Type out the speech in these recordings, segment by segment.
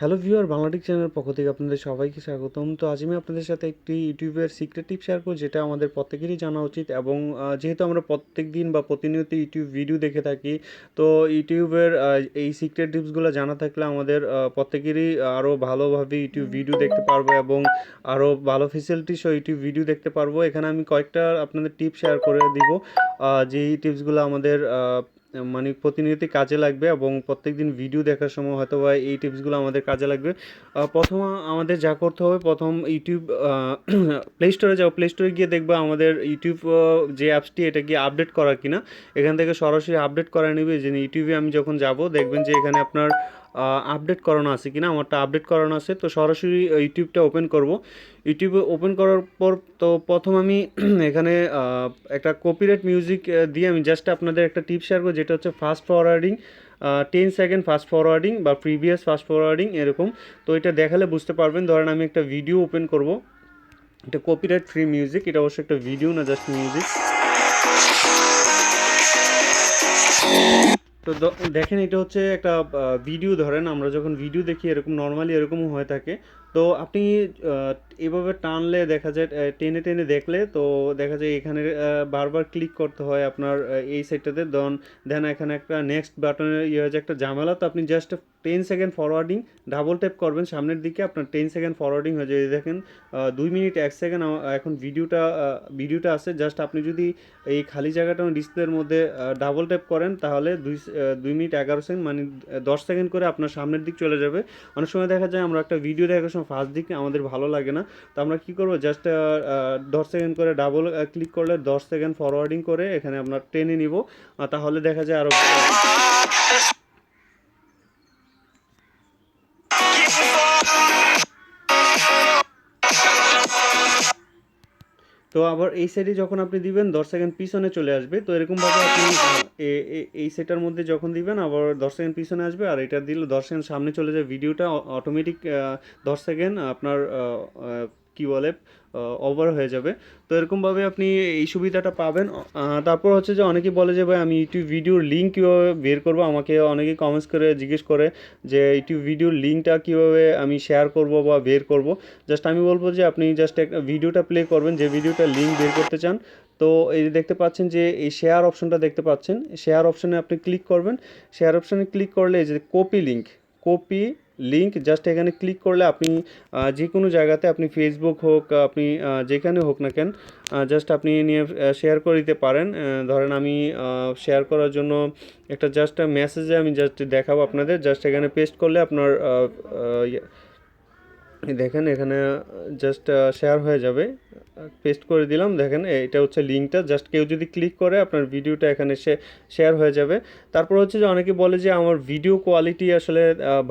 Hello viewer বাংলাটিক চ্যানেলের পক্ষ থেকে আপনাদের সবাইকে স্বাগতম। তো আজ আমি আপনাদের সাথে একটি ইউটিউবের সিক্রেট টিপ শেয়ার করব, যেটা আমাদের প্রত্যেকেরই জানা উচিত এবং যেহেতু আমরা প্রত্যেক দিন বা প্রতিনিয়ত ইউটিউব ভিডিও দেখে থাকি, তো ইউটিউবের এই সিক্রেট টিপসগুলো জানা থাকলে আমাদের প্রত্যেকেরই আরও ভালোভাবে ইউটিউব ভিডিও দেখতে পারব এবং আরও ভালো ফেসিলিটি সহ ইউটিউব ভিডিও দেখতে পারব। এখানে আমি কয়েকটা আপনাদের টিপ শেয়ার করে দিব যেই টিপসগুলো আমাদের মানে প্রতিনিয়ত কাজে লাগবে এবং প্রত্যেকদিন ভিডিও দেখার সময় হয়তো বা এই টিপসগুলো আমাদের কাজে লাগবে। প্রথম আমাদের যা করতে হবে, প্রথম ইউটিউব প্লে স্টোরে যাও। প্লে স্টোরে গিয়ে দেখব আমাদের ইউটিউব যে অ্যাপসটি এটা কি আপডেট করা কিনা। এখান থেকে সরাসরি আপডেট করা নেবে। যে ইউটিউবে আমি যখন যাব, দেখবেন যে এখানে আপনার আপডেট করানো আছে কিনা? আমারটা আপডেট করানো আছে, তো সরাসরি ইউটিউবটা ওপেন করব। ইউটিউবে ওপেন করার পর, তো প্রথম আমি এখানে একটা কপিরাইট মিউজিক দিয়ে আমি জাস্ট আপনাদের একটা টিপ শেয়ার করব, যেটা হচ্ছে fast forwarding ten second fast forwarding বা প্রিভিয়াস ফাস্ট ফরওয়ার্ডিং এরকম। তো এটা দেখালে বুঝতে পারবেন। ধরেন আমি একটা ভিডিও ওপেন করব। এটা কপিরাইট ফ্রি মিউজিক এটা অবশ্যই একটা ভিডিও না জাস্ট মিউজিক তো দেখেন এটা হচ্ছে একটা ভিডিও ধরেন, আমরা যখন ভিডিও দেখি এরকম নর্মালি এরকমও হয়ে থাকে। তো আপনি এভাবে টানলে দেখা যায় টেনে টেনে দেখলে তো দেখা যায় এখানে বারবার ক্লিক করতে হয় আপনার এই সাইডটাতে দেন দেন এখানে একটা নেক্সট বাটনের ইয়ে হয়েছে একটা ঝামেলা। তো আপনি just ten second forwarding double tap করবেন সামনের দিকে, আপনার টেন সেকেন্ড ফরওয়ার্ডিং হয়ে যায়। দেখেন দুই মিনিট, এক সেকেন্ড এখন ভিডিওটা ভিডিওটা আছে। জাস্ট আপনি যদি এই খালি জায়গাটা ডিসপ্লের মধ্যে ডাবল ট্যাপ করেন, তাহলে দুই দুই মিনিট, এগারো সেকেন্ড মানে দশ সেকেন্ড করে আপনার সামনের দিক চলে যাবে। অনেক সময় দেখা যায় আমরা একটা ভিডিও দেখার সময় ফার্স্ট দিকে আমাদের ভালো লাগে না। তো আমরা কী করব? জাস্ট দশ সেকেন্ড করে ডাবল ক্লিক করলে দশ সেকেন্ড ফরওয়ার্ডিং করে এখানে আপনার টেনে নিব। তাহলে দেখা যায় আরও তো আবার এই সাইডে যখন আপনি দিবেন, দশ সেকেন্ড পিছনে চলে আসবে। তো এরকমভাবে আপনি এই সেটার মধ্যে যখন দিবেন, আবার দশ সেকেন্ড পিছনে আসবে। আর এটা দিলে দশ সেকেন্ড সামনে চলে যায়। ভিডিওটা অটোমেটিক দশ সেকেন্ড আপনার কি বলে ওভার হয়ে যাবে। তো এরকমভাবে আপনি এই সুবিধাটা পাবেন। তারপর হচ্ছে যে অনেকে বলে যে, ভাই, আমি ইউটিউব ভিডিওর লিঙ্ক কীভাবে বের করব? আমাকে অনেকে কমেন্টস করে জিজ্ঞেস করে যে ইউটিউব ভিডিওর লিঙ্কটা কীভাবে আমি শেয়ার করব বা বের করব? জাস্ট আমি বলব যে, আপনি জাস্ট একটা ভিডিওটা প্লে করবেন, যে ভিডিওটা লিঙ্ক বের করতে চান। তো এই দেখতে পাচ্ছেন যে, এই শেয়ার অপশনটা দেখতে পাচ্ছেন। শেয়ার অপশনে আপনি ক্লিক করবেন। শেয়ার অপশনে ক্লিক করলে এই যে copy link copy link just এখানে ক্লিক করলে আপনি যে কোনো জায়গাতে আপনি ফেসবুক হোক আপনি যেখানে হোক না কেন জাস্ট আপনি নিয়ে শেয়ার করে দিতে পারেন। ধরেন আমি শেয়ার করার জন্য একটা জাস্ট মেসেজে আমি জাস্ট দেখাবো আপনাদের। জাস্ট এখানে পেস্ট করলে আপনার ইয়ে- দেখেন, এখানে জাস্ট শেয়ার হয়ে যাবে। পেস্ট করে দিলাম, দেখেন এটা হচ্ছে লিঙ্কটা জাস্ট কেউ যদি ক্লিক করে, আপনার ভিডিওটা এখানে শেয়ার হয়ে যাবে। তারপর হচ্ছে যে, অনেকে বলে যে, আমার ভিডিও কোয়ালিটি আসলে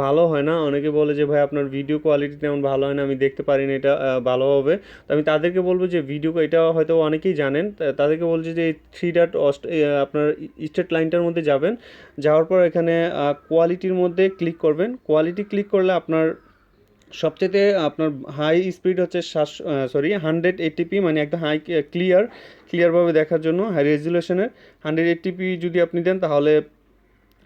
ভালো হয় না। অনেকে বলে যে, ভাই, আপনার ভিডিও কোয়ালিটি তেমন ভালো হয় না, আমি দেখতে পারি না, এটা ভালো হবে। তো আমি তাদেরকে বলব যে ভিডিও এটা হয়তো অনেকেই জানেন তাদেরকে বলছি যে, এই থ্রি ডাট অস্ট আপনার স্টেট লাইনটার মধ্যে যাবেন। যাওয়ার পর এখানে কোয়ালিটির মধ্যে ক্লিক করবেন। কোয়ালিটি ক্লিক করলে আপনার সবচেয়ে আপনার হাই স্পিড হচ্ছে শ্বাস সরি হান্ড্রেড এইটিপি মানে একদম হাই ক্লিয়ার ক্লিয়ারভাবে দেখার জন্য হাই রেজুলেশনের হান্ড্রেড এইটিপি যদি আপনি দেন, তাহলে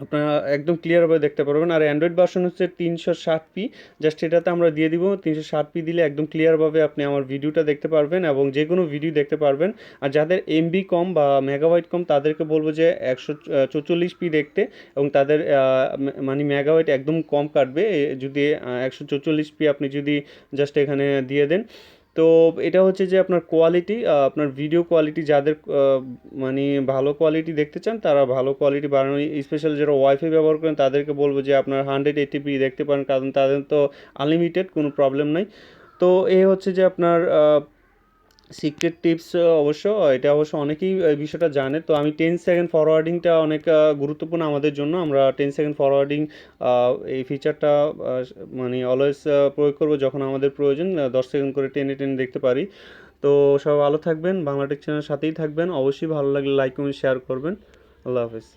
আপনারা একদম ক্লিয়ারভাবে দেখতে পারবেন। আর অ্যান্ড্রয়েড ভার্সন হচ্ছে তিনশো ষাট পি জাস্ট এটাতে আমরা দিয়ে দিব। তিনশো ষাট পি দিলে একদম ক্লিয়ারভাবে আপনি আমার ভিডিওটা দেখতে পারবেন এবং যে কোনো ভিডিও দেখতে পারবেন। আর যাদের এমবি কম বা মেগাবাইট কম, তাদেরকে বলব যে একশো চৌচল্লিশ পি দেখতে এবং তাদের মানে মেগাবাইট একদম কম কাটবে। যদি একশো চৌচল্লিশ পি আপনি যদি জাস্ট এখানে দিয়ে দেন। তো এটা হচ্ছে যে আপনার কোয়ালিটি আপনার ভিডিও কোয়ালিটি যাদের মানে ভালো কোয়ালিটি দেখতে চান, তারা ভালো কোয়ালিটি বানানো স্পেশাল যারা ওয়াইফাই ব্যবহার করেন, তাদেরকে বলব যে আপনার হান্ড্রেড এইটিপি দেখতে পারেন, কারণ তাদের তো আনলিমিটেড কোনো প্রবলেম নাই। তো এই হচ্ছে যে আপনার সিক্রেট টিপস অবশ্য, এটা অবশ্য অনেকেই এই বিষয়টা জানে। তো আমি টেন সেকেন্ড ফরওয়ার্ডিংটা অনেক গুরুত্বপূর্ণ আমাদের জন্য। আমরা টেন সেকেন্ড ফরওয়ার্ডিং এই ফিচারটা মানে অলওয়েজ প্রয়োগ করব যখন আমাদের প্রয়োজন দশ সেকেন্ড করে টেনে টেনে দেখতে পারি। তো সব ভালো থাকবেন, বাংলাটেক চ্যানেলের সাথেই থাকবেন। অবশ্যই ভালো লাগলে লাইক কমেন্ট শেয়ার করবেন। আল্লাহ হাফেজ।